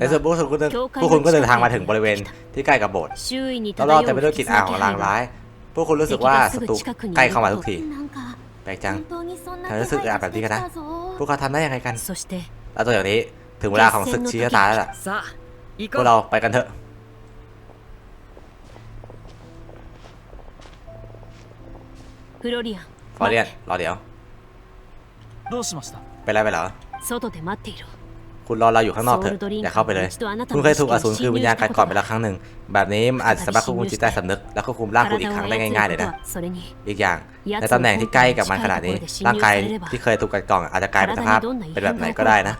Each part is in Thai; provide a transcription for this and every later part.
ในส่วนพวกคุณพวกคุณก็เดินทางมาถึงบริเวณที่ใกล้กับโบสถ์รอบๆแต่ไม่ด้วยกลิ่นอายของลางร้าย พวกคุณรู้สึกว่าศัตรูใกล้เข้ามาทุกที แปลกจังเธอรู้สึกอาแบบนี้กันนะ พวกเขาทำได้ยังไงกัน แล้วตัวอย่างนี้ถึงเวลาของศึกชี้ชะตาแล้วล่ะ พวกเราไปกันเถอะฟลอเรียนรอเดี๋ยวเป็นไรไปเหรอ คุณรอเราอยู่ข้างนอกเถอะอย่าเข้าไปเลย คุณเคยถูกอสูรคือวิญญาณกัดก่อนไปแล้วครั้งหนึ่ง แบบนี้อาจสามารถควบคุมจิตใต้สำนึก และควบคุมร่างคุณอีกครั้งได้ง่ายๆเลยนะ อีกอย่าง ในตำแหน่งที่ใกล้กับมันขนาดนี้ ร่างกายที่เคยถูกกัดกร่อนอาจจะกลายเป็นสภาพเป็นแบบไหนก็ได้นะ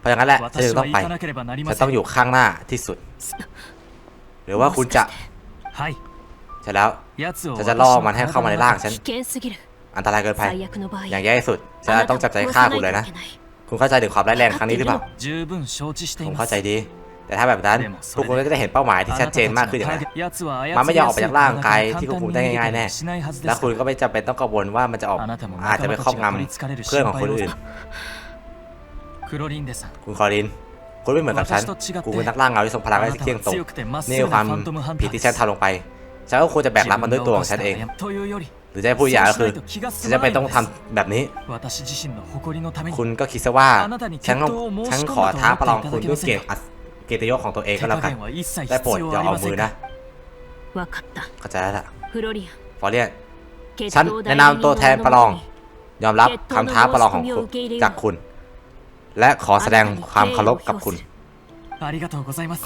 เพราะงั้นแหละฉันจึต้องไปฉันต้องอยู่ข้างหน้าที่สุด หรือว่าคุณจะใช่แล้วฉันจะล่อมันให้เข้ามาในร่างฉัน อันตรายเกินไปอย่างแย่สุดฉันต้องจับใจฆ่าคุณเลยนะ คุณเข้าใจถึงความร้ายแรงครั้งนี้หรือเปล่าผมเข้าใจดี แต่ถ้าแบบนั้นทุกคนก็จะเห็นเป้าหมายที่ชัดเจนมากขึ้นอย่างไรมันไม่ยอมออกไปจากร่างกายที่ควบคุมได้ง่ายๆแน่ และคุณก็ไม่จำเป็นต้องกังวลว่ามันจะออกอาจจะไปครอบงำเพื่อนของคนอื่น คุณคอรินคุณไม่เหมือนกับฉัน กูเป็นนักล่างเงาที่ทรงพลังและเที่ยงตรงนี่คือความผิดที่ฉันทำลงไป ฉันก็ควรจะแบกรับมันด้วยตัวของฉันเอง หรือจะพูดอย่างคือจะไปต้องทำแบบนี้ คุณก็คิดซะว่าฉันฉันขอท้าประลองคุณด้วยเกียรติเกียรติยศของตัวเองก็แล้วกันได้โปรดอย่าเอามือนะเข้าใจแล้วล่ะฟอเรียนฉันแนะนำตัวแทนประลอง ยอมรับคำท้าประลองของจากคุณ และขอแสดงความเคารพกับคุณ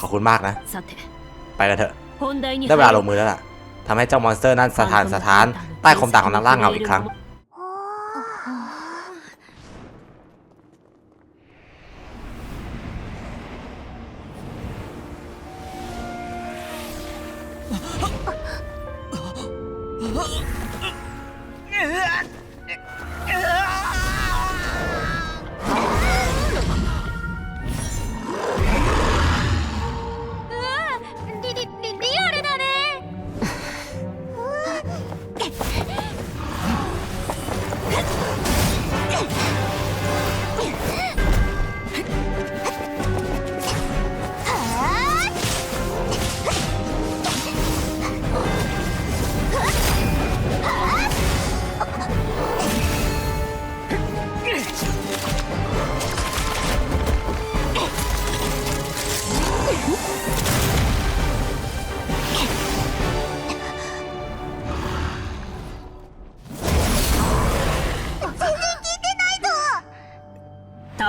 ขอบคุณมากนะ ไปกันเถอะ ได้เวลาลงมือแล้วล่ะ ทำให้เจ้ามอนสเตอร์นั่นสถานสถานใต้คมดาบของนักล่าเงาอีกครั้งリ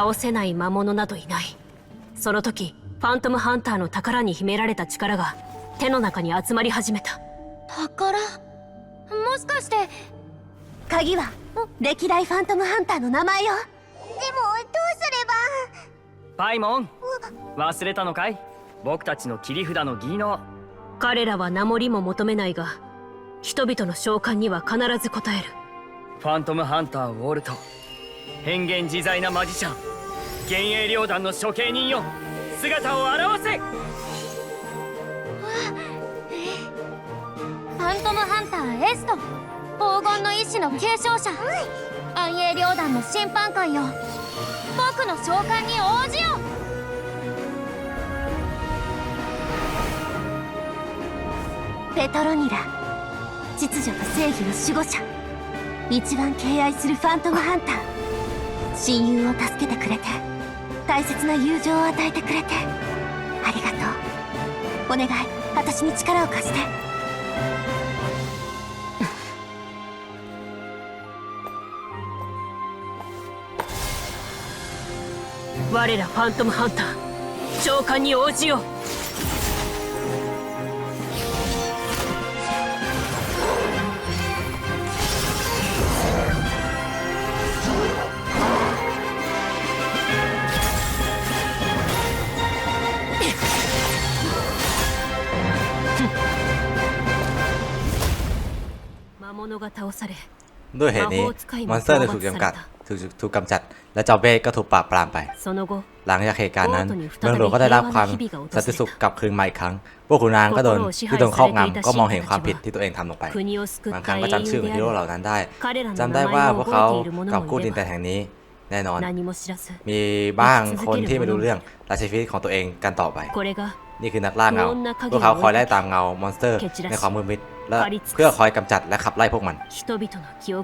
倒せない魔物などいない。その時ファントムハンターの宝に秘められた力が手の中に集まり始めた。宝？もしかして。鍵は歴代ファントムハンターの名前よ。でもどうすれパイモン忘れたのかい？僕たちの切り札の技能。彼らは名乗りも求めないが人々の召喚には必ず応える。ファントムハンターウォルト。変幻自在なマジシャン幻影両団の処刑人よ。姿を現せ。ファントムハンターエスト。黄金の意志の継承者。暗影両団の審判官よ。僕の召喚に応じよ。ペトロニラ。秩序と正義の守護者。一番敬愛するファントムハンター。親友を助けてくれて。大切な友情を与えてくれてありがとう。お願い。私に力を貸して。我らファントムハンター召喚に応じよう。 ด้วยเหตุนี้มอนสเตอร์ถูกจำกัดถูกถูกกำจัด และเจ้าเวทก็ถูกปราบปรามไป หลังจากเหตุการณ์นั้น เมืองหลวงก็ได้รับความสันติสุขกลับคืนมาอีกครั้ง พวกขุนนางก็โดนที่โดนครอบงำก็มองเห็นความผิดที่ตัวเองทำลงไป บางครั้งก็จำชื่อของฮีโร่เหล่านั้นได้จำได้ว่าพวกเขากอบกู้ดินแต่แห่งนี้แน่นอน มีบ้างคนที่ไม่รู้เรื่องราชีวิตของตัวเองกันต่อไป นี่คือนักล่าเงา พวกเขาคอยไล่ตามเงามอนสเตอร์ ในความมืดมิดและเพื่อคอยกำจัดและขับไล่พวกมัน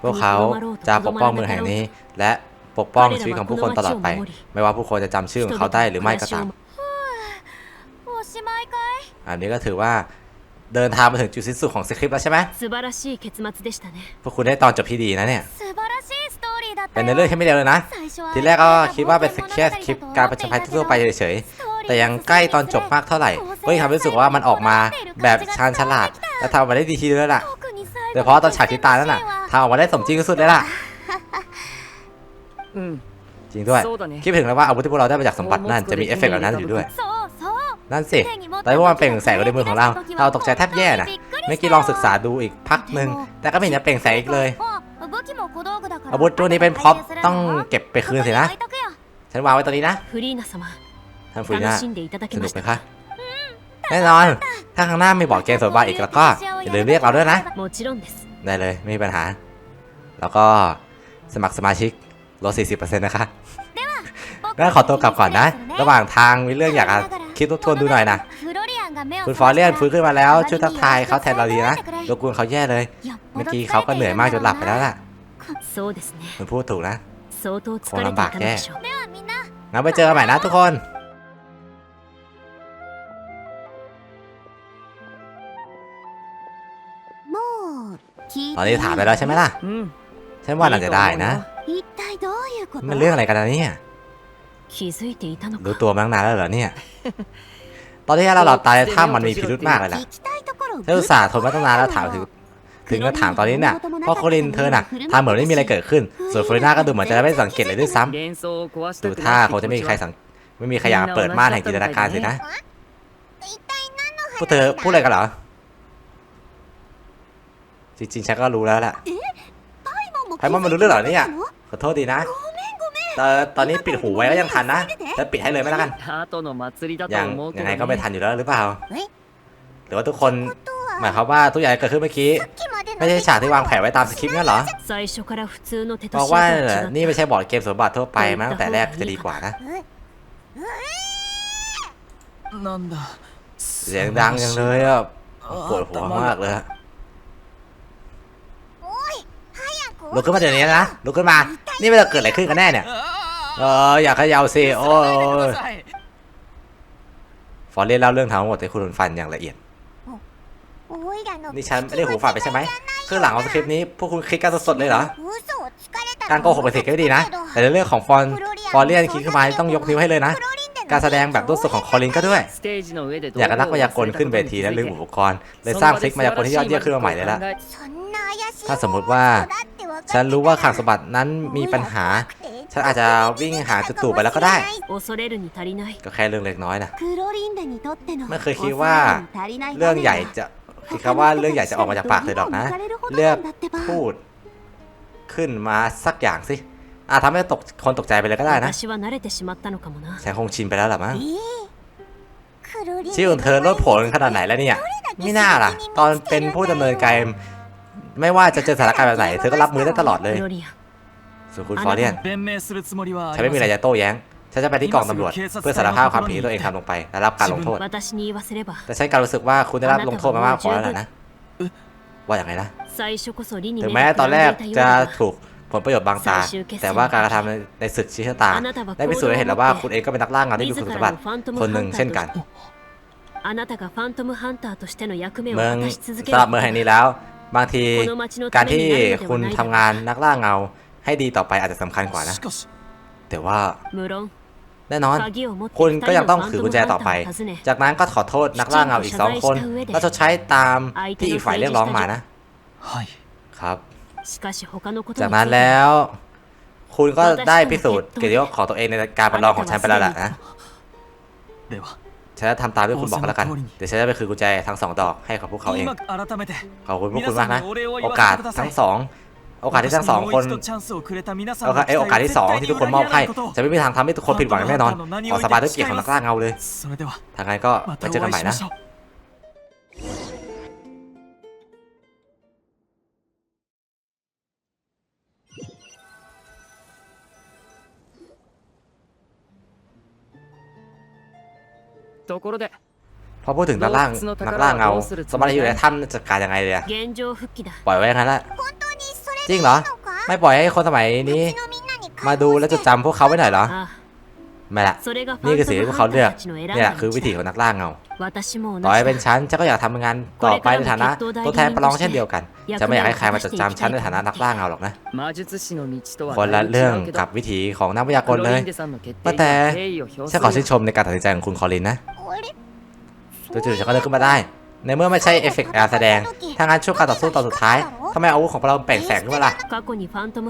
พวกเขาจะปกป้องเมืองแห่งนี้ และปกป้องชีวิตของผู้คนตลอดไป ไม่ว่าผู้คนจะจำชื่อของเขาได้หรือไม่ก็ตาม อันนี้ก็ถือว่าเดินทางมาถึงจุดสิ้นสุดของสคริปต์แล้วใช่ไหมพวกคุณได้ตอนจบที่ดีนะเนี่ย เป็นในเรื่องที่ไม่เดียวเลยนะ ทีแรกก็คิดว่าเป็นแค่สคลิปการประชันภัยทั่วไปเฉย แต่ยังใกล้ตอนจบมากเท่าไหร่ก็ยังทำให้รู้สึกว่ามันออกมาแบบชาญฉลาด และทำมาได้ดีทีเดียวล่ะโดยเฉพาะตอนฉากที่ตายนั่นน่ะทำออกมาได้สมจริงที่สุดเลยล่ะจริงด้วยคิดถึงแล้วว่าอาวุธที่พวกเราได้มาจากสมบัตินั่นจะมีเอฟเฟกต์แบบนั้นอยู่ด้วยนั่นสิแตอนที่พวกมันเปล่งแสงในมือของเรา เราตกใจแทบแย่น่ะเมื่อกี้ลองศึกษาดูอีกพักหนึ่งแต่ก็ไม่เห็นจะเปล่งแสงอีกเลย อาวุธตัวนี้เป็นพร็อพต้องเก็บไปคืนสินะ ฉันวางไว้ตรงนี้นะ ท่านฟูย่าสนุกไหมคะแน่นอน ถ้าข้างหน้าไม่บอกเกมสดบาอีกแล้วก็อย่าลืมเรียกเราด้วยนะ ได้เลยไม่มีปัญหา แล้วก็สมัครสมาชิกลด 40%นะคะงั้นขอตัวกลับก่อนนะ ระหว่างทางมีเรื่องอยากคิดทบทวนดูหน่อยนะ คุณฟอเรียนฟื้นขึ้นมาแล้วช่วยทักทายเขาแทนเราดีนะรบกวนเขาแย่เลย เมื่อกี้เขาก็เหนื่อยมากจนหลับไปแล้วล่ะคุณพูดถูกนะคงลำบากแย่งั้นไปเจอกันใหม่นะทุกคน อนนี้ถามไปแล้วใช่ไหมล่ะ うん ฉันว่าน่าจะได้นะ 一体どういうこと มันเรื่องอะไรกันนะเนี่ย 気づいていたの รู้ か ตัวมาตั้งนานแล้วเหรอเนี่ย ตอนที่เราหลับตาในถ้ำมันมีพิรุธมากเลยล่ะ 聞きたいところを ฉันอุตส่าห์ทนมาตั้งนานแล้วถามถึง ถึงก็ถามตอนนี้เนี่ยเพราะโคลินเธอน่ะทำเหมือนไม่มีอะไรเกิดขึ้น ส่วนฟลอริน่าก็ดูเหมือนจะไม่สังเกตเลยด้วยซ้ำ 幻想を壊した ดู く ท่า ない คงจะไม่มีใคร 気持ちは สังไม่มีใครอยากเปิดม่านแห่งจินตนาการสินะพวกเธอพูดอะไรกันเหรอ จริงๆ ฉันก็รู้แล้วแหละไพมอนมันรู้เรื่องเหรอเนี่ย ขอโทษดีนะแต่ตอนนี้ปิดหูไว้ก็ยังทันนะจะปิดให้เลยไหมล่ะกันยังยังไงก็ไม่ทันอยู่แล้วหรือเปล่า หรือว่าทุกคนหมายความว่าทุกอย่างเกิดขึ้นเมื่อกี้ไม่ใช่ฉากที่วางแผนไว้ตามสคริปต์นั่นเหรอบอกว่านี่ไม่ใช่บอร์ดเกมสมบัติทั่วไปมาตั้งแต่แรกจะดีกว่านะเสียงดังยังเลยอะปวดหัวมากเลย ลุกขึ้นมาเดี๋ยวนี้นะลุกขึ้นมา นี่มันจะเกิดอะไรขึ้นกันแน่เนี่ยเอออยากขยาวซิโอ้ยฟอร์เรสเล่าเรื่องทั้งหมดให้คุณฟันอย่างละเอียดนี่ฉันไม่ได้หูฝาดไปใช่ไหมเครื่อหลังของสคริปต์นี้พวกคุณคิดกันสดๆเลยเหรอการโกหกไปเสิ่งที่ดีนะ แต่ในเรื่องของฟอนฟอนเลียนคิดขึ้นมาต้องยกนิ้วให้เลยนะ การแสดงแบบต้นสุดของคอลินก็ด้วย อยากนักมายากลขึ้นเวทีและลืมอุปกรณ์เลยสร้างทริกมายากลที่ยอดเยี่ยมขึ้นมาใหม่เลยละถ้าสมมติว่า ฉันรู้ว่าขางสมบัตินั้นมีปัญหา ฉันอาจจะวิ่งหาจุดตู่ไปแล้วก็ได้ ก็แค่เรื่องเล็กน้อยนะไม่เคยคิดว่าเรื่องใหญ่จะคิดครัว่าเรื่องใหญ่จะออกมาจากปากเลยหรอกนะ เลือกพูด ขึ้นมาสักอย่างสิอาจทำให้ตกคนตกใจไปเลยก็ได้นะฉันคงชินไปแล้วหรือมั้งชื่อของเธอลดผลขนาดไหนแล้วเนี่ยไม่น่าล่ะ ตอนเป็นผู้ดำเนินการ ไม่ว่าจะเจอสถานการณ์แบบไหนเธอก็รับมือได้ตลอดเลยส่วนคุณฟอเรียนฉันไม่มีอะไรจะโต้แย้งฉันจะไปที่กองตำรวจเพื่อสารภาพความผิดตัวเองทำลงไปและรับการลงโทษ แต่ใช่การรู้สึกว่าคุณได้รับลงโทษมามากพอแล้วนะ ว่าอย่างไรนะ ถึงแม้ตอนแรกจะถูกผลประโยชน์บางตา แต่ว่าการกระทำในศึกชี้ชะตา ได้พิสูจน์ให้เห็นแล้วว่าคุณเองก็เป็นนักล่าเงาที่มีคุณสมบัติคนหนึ่งเช่นกัน เมืองสำหรับเมืองแห่งนี้แล้ว บางทีการที่คุณทำงานนักล่าเงา ให้ดีต่อไปอาจจะสำคัญกว่านะ แต่ว่าแน่นอน คุณก็ยังต้องถือกุญแจต่อไป จากนั้นก็ขอโทษนักล่าเงาอีกสองคนแล้วชดใช้ตามที่อีกฝ่ายเรียกร้องมานะครับ จากนั้นแล้ว คุณก็ได้พิสูจน์เกียรติยศของตัวเองในการประลองของฉันไปแล้วล่ะนะเดี๋ยว ฉันจะทำตามที่คุณบอกแล้วกัน เดี๋ยวฉันจะไปคืนกุญแจทั้งสองดอกให้กับพวกเขาเอง ขอบคุณพวกคุณมากนะ โอกาสทั้งสองโอกาสที่ทั้งสองคนโอกาสไอโอกาสที่สองที่ทุกคนมอบให้จะไม่มีทางทำให้ทุกคนผิดหวังแน่นอน ขอสบายด้วยเกียรติของนักล่าเงาเลยทางนั้นก็ไปเจอกันใหม่นะ ところで พอพูดถึงนักล่างนักล่างเงาสมบัติที่อยู่ในถ้ำจัดการยังไงเลยอะ 現状復帰だ ปล่อยไว้อย่างนั้นแหละ 本当にそれ จริงเหรอ ไม่ปล่อยให้คนสมัยนี้ のみんなに มาดูและจดจำพวกเขาไว้หน่อยเหรอ ああ ไม่ละ それがフ นี่ ァ คือ ン สิ่ง トム ที่พวก ハ เขา ンタ เลือก ーたちの選ん เนี่ย だ คือวิถี 道 ของนักล่าเงา だ私も同 ต่อให้ じ เป็น だ ฉันฉันก็อยากทำงานต่อไปในฐานะตัวแทนประลองเช่นเดียวกัน จะไม่อยากให้ใครมาจดจำฉันในฐานะนักล่าเงาหรอกนะ 魔術師の道とは คนละ だいぶ เรื่อง 違うけど กับวิถีของนักวิทยาก ク ร ロ เล リ ย ンデさんの決定 ว่า に แต่ は敬意を表 ฉัน す ขอชื่ る นชมในการตัดสินใจของคุณคอลินนะ あれ จู่ๆฉันก็เลิกขึ้นมาได้ ในเมื่อไม่ใช่เอฟเฟกต์การแสดง ถ้างั้นช่วงการต่อสู้ตอนสุดท้ายทำไมอาวุธของเราเปล่งแสงขึ้นมาล่ะ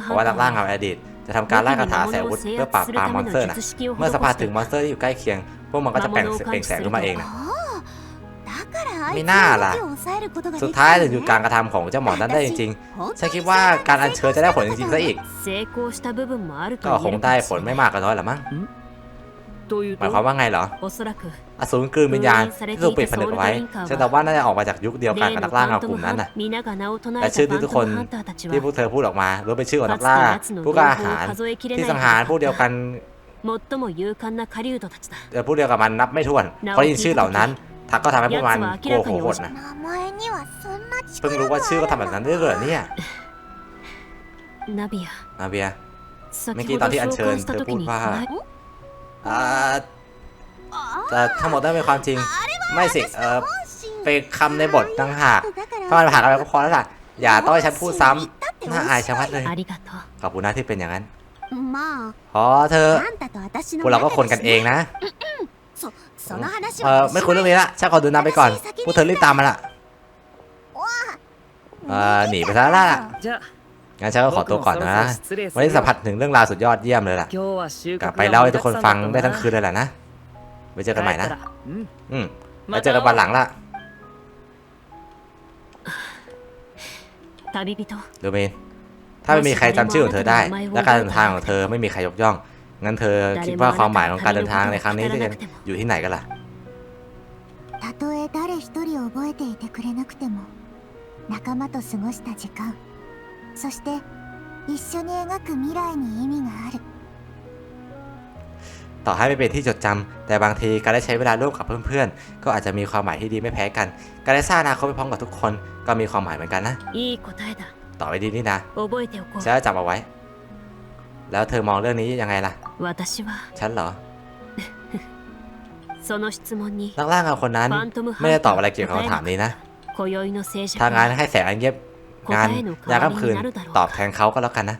เพราะว่าล่าเงของอดีต จะทำการล่าคาถาแสงวุธเพื่อปราบปรามมอนสเตอร์นะเมื่อสัมผัถึงมอนสเตอร์ที่อยู่ใกล้เคียง พวกมันก็จะเปล่งแสงขึ้นมาเองนะไม่น่าล่ะ สุดท้ายถึงอยู่การกระทำของเจ้าหมอนั้นได้จริงๆ ฉันคิดว่าการอัญเชิญจะได้ผลจริงๆซะอีก ก็คงได้ผลไม่มากก็น้อยละมั้ง หมายความว่าไงเหรออสูรคือวิญญาณที่ถูกปิดผนึกไว้เชื่อแต่ว่าน่าจะออกมาจากยุคเดียวกันกับนักล่างากลุ่มนั้นน่ะและชื่อที่ทุกคนที่พวกเธอพูดออกมาล้วนเป็นชื่อของนักล่าผู้กล้าหาญที่สังหารพวกเดียวกันเดี๋ยวพูดเดียวกับมันนับไม่ถ้วนเพราะยินชื่อเหล่านั้นทักก็ทำให้พวกมันโกรธโหดนะเพิ่งรู้ว่าชื่อก็ทำแบบนั้นได้เหรอเนี่ยนาเบียนาเบียเมื่อกี้ตอนที่อัญเชิญเธอพูดว่า เอ่อแต่ทั้งหมดต้องเป็นความจริง ไม่สิ เออเป็นคำในบทต่างหากถ้ามันผ่านอะไรก็พอแล้วล่ะ อย่าต้องให้ฉันพูดซ้ำน่าอายชะมัดเลย ขอบคุณนะที่เป็นอย่างนั้นพอเธอพวกเราก็คนกันเองนะ เออไม่คุยเรื่องนี้ละฉันขอดูน้ำไปก่อน พวกเธอรีบตามมาละเออหนีไปซะละ งั้นฉันก็ขอตัวก่อนนะ 失礼す วัน る นี้สัมผัสถึงเรื่องราวสุดยอดเยี่ยมเลยล่ะ 今日は収 กลับ 穫 ไป が เล่า 盛 ให้ り ทุ だ ก く คน さん ฟัง だった ได้ทั้ง な คืนเลยแหละนะไว้เจอกันใหม่นะ 帰ったらうん อืมไว้เจอกันวันหลังละ 旅人 ดูเมนถ้าไม่มีใครจำชื่อของเธอได้ และการเดินทางของเธอไม่มีใครยกย่อง งั้นเธอคิดว่าความหมายของการเดินทางในครั้งนี้ที่จะอยู่ที่ไหนกันล่ะ たとえ誰一人覚えていてくれなくても仲間と過ごした時間 そして一緒に描く未来に意味がある ต่อให้ไม่เป็นที่จดจำแต่บางทีการได้ใช้เวลาร่วมกับเพื่อนๆ ก็อาจจะมีความหมายที่ดีไม่แพ้กัน การได้สร้างอนาคตไปพร้อมกับทุกคนก็มีความหมายเหมือนกันนะ いい答えだ ต่อไปดีนี่นะ 覚えておこう ฉันจะจำเอาไว้ แล้วเธอมองเรื่องนี้ยังไงล่ะ 私は ฉันเหรอ その質問に นักล่าเงาคนนั้น ファントムハンター ไม่ได้ตอบอะไรเกี่ยวกับคำถามนี้นะ 今宵の静寂 ถ้างั้น は ให้แสงอันเงียบ งานยามค่ำคืนตอบแทนเขาก็แล้วกันนะ